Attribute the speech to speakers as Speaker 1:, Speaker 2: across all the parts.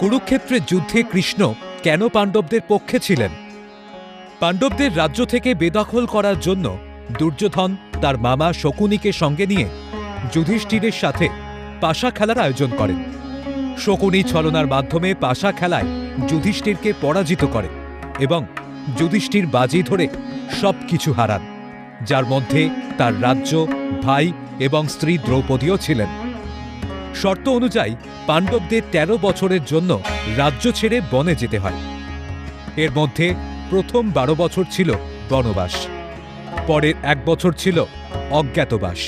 Speaker 1: কুরুক্ষেত্রের যুদ্ধে কৃষ্ণ কেন পাণ্ডবদের পক্ষে ছিলেন? পাণ্ডবদের রাজ্য থেকে বেদখল করার জন্য দুর্যোধন তার মামা শকুনিকে সঙ্গে নিয়ে যুধিষ্ঠিরের সাথে পাশা খেলার আয়োজন করেন। শকুনি ছলনার মাধ্যমে পাশা খেলায় যুধিষ্ঠিরকে পরাজিত করে এবং যুধিষ্ঠির বাজি ধরে সব কিছু হারান, যার মধ্যে তার রাজ্য, ভাই এবং স্ত্রী দ্রৌপদীও ছিলেন। শর্ত অনুযায়ী পাণ্ডবদের ১৩ বছরের জন্য রাজ্য ছেড়ে বনে যেতে হয়। এর মধ্যে প্রথম বারো বছর ছিল বনবাস, পরের এক বছর ছিল অজ্ঞাতবাস।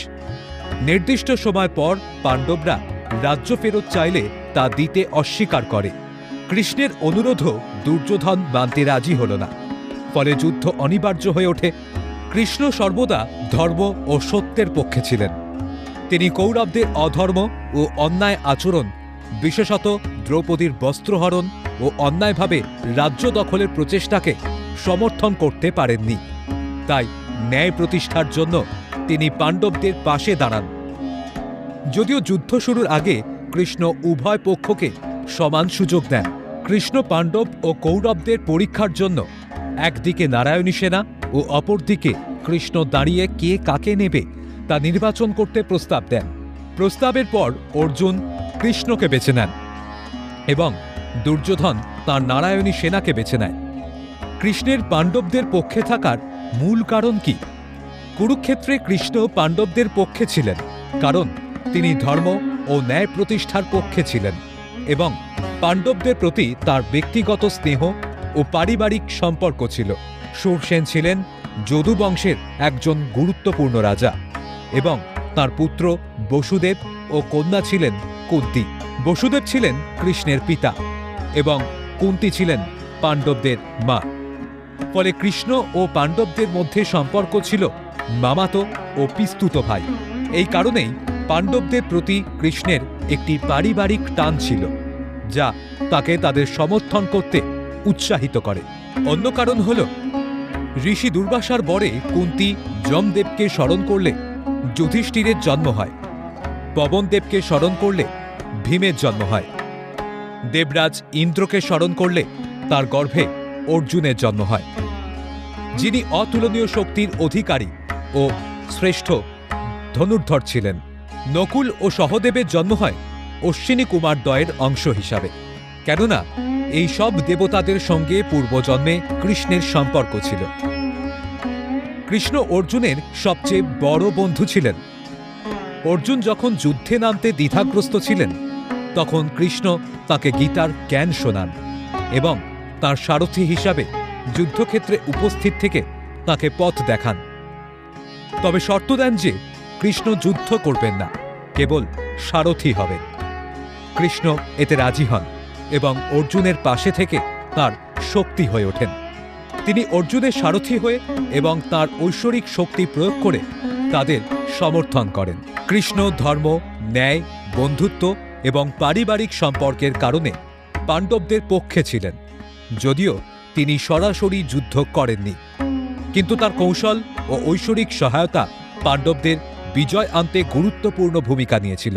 Speaker 1: নির্দিষ্ট সময় পর পাণ্ডবরা রাজ্য ফেরত চাইলে তা দিতে অস্বীকার করে। কৃষ্ণের অনুরোধও দুর্যোধন মানতে রাজি হল না। ফলে যুদ্ধ অনিবার্য হয়ে ওঠে। কৃষ্ণ সর্বদা ধর্ম ও সত্যের পক্ষে ছিলেন। তিনি কৌরবদের অধর্ম ও অন্যায় আচরণ, বিশেষত দ্রৌপদীর বস্ত্রহরণ ও অন্যায়ভাবে রাজ্য দখলের প্রচেষ্টাকে সমর্থন করতে পারেননি। তাই ন্যায় প্রতিষ্ঠার জন্য তিনি পাণ্ডবদের পাশে দাঁড়ান। যদিও যুদ্ধ শুরুর আগে কৃষ্ণ উভয় পক্ষকে সমান সুযোগ দেন। কৃষ্ণ পাণ্ডব ও কৌরবদের পরীক্ষার জন্য একদিকে নারায়ণী সেনা ও অপরদিকে কৃষ্ণ দাঁড়িয়ে কে কাকে নেবে তা নির্বাচন করতে প্রস্তাব দেন। প্রস্তাবের পর অর্জুন কৃষ্ণকে বেছে নেন এবং দুর্যোধন তার নারায়ণী সেনাকে বেছে নেয়। কৃষ্ণের পাণ্ডবদের পক্ষে থাকার মূল কারণ কি? কুরুক্ষেত্রে কৃষ্ণ পাণ্ডবদের পক্ষে ছিলেন, কারণ তিনি ধর্ম ও ন্যায় প্রতিষ্ঠার পক্ষে ছিলেন এবং পাণ্ডবদের প্রতি তার ব্যক্তিগত স্নেহ ও পারিবারিক সম্পর্ক ছিল। সুরসেন ছিলেন যদু বংশের একজন গুরুত্বপূর্ণ রাজা। এবং তার পুত্র বসুদেব ও কন্যা ছিলেন কুন্তি। বসুদেব ছিলেন কৃষ্ণের পিতা এবং কুন্তি ছিলেন পাণ্ডবদের মা। ফলে কৃষ্ণ ও পাণ্ডবদের মধ্যে সম্পর্ক ছিল মামাতো ও পিস্তুত ভাই। এই কারণেই পাণ্ডবদের প্রতি কৃষ্ণের একটি পারিবারিক টান ছিল, যা তাকে তাদের সমর্থন করতে উৎসাহিত করে। অন্য কারণ হল, ঋষি দুর্বাসার বরে কুন্তি যমদেবকে স্মরণ করলে যুধিষ্ঠিরের জন্ম হয়। পবনদেবকে স্মরণ করলে ভীমের জন্ম হয়। দেবরাজ ইন্দ্রকে স্মরণ করলে তার গর্ভে অর্জুনের জন্ম হয়। যিনি অতুলনীয় শক্তির অধিকারী ও শ্রেষ্ঠ ধনুর্ধর ছিলেন। নকুল ও সহদেবের জন্ম হয় অশ্বিনী কুমার দয়ের অংশ হিসাবে। কেননা, এই সব দেবতাদের সঙ্গে পূর্বজন্মে কৃষ্ণের সম্পর্ক ছিল। কৃষ্ণ অর্জুনের সবচেয়ে বড় বন্ধু ছিলেন। অর্জুন যখন যুদ্ধে নামতে দ্বিধাগ্রস্ত ছিলেন, তখন কৃষ্ণ তাকে গীতার জ্ঞান শোনান এবং তার সারথি হিসাবে যুদ্ধক্ষেত্রে উপস্থিত থেকে তাকে পথ দেখান। তবে শর্ত দেন যে, কৃষ্ণ যুদ্ধ করবেন না, কেবল সারথি হবেন। কৃষ্ণ এতে রাজি হন এবং অর্জুনের পাশে থেকে তার শক্তি হয়ে ওঠেন। তিনি অর্জুনের সারথি হয়ে এবং তার ঐশ্বরিক শক্তি প্রয়োগ করে তাদের সমর্থন করেন। কৃষ্ণ, ধর্ম, ন্যায়, বন্ধুত্ব এবং পারিবারিক সম্পর্কের কারণে পাণ্ডবদের পক্ষে ছিলেন, যদিও তিনি সরাসরি যুদ্ধ করেননি। কিন্তু তার কৌশল ও ঐশ্বরিক সহায়তা পাণ্ডবদের বিজয় আনতে গুরুত্বপূর্ণ ভূমিকা নিয়েছিল।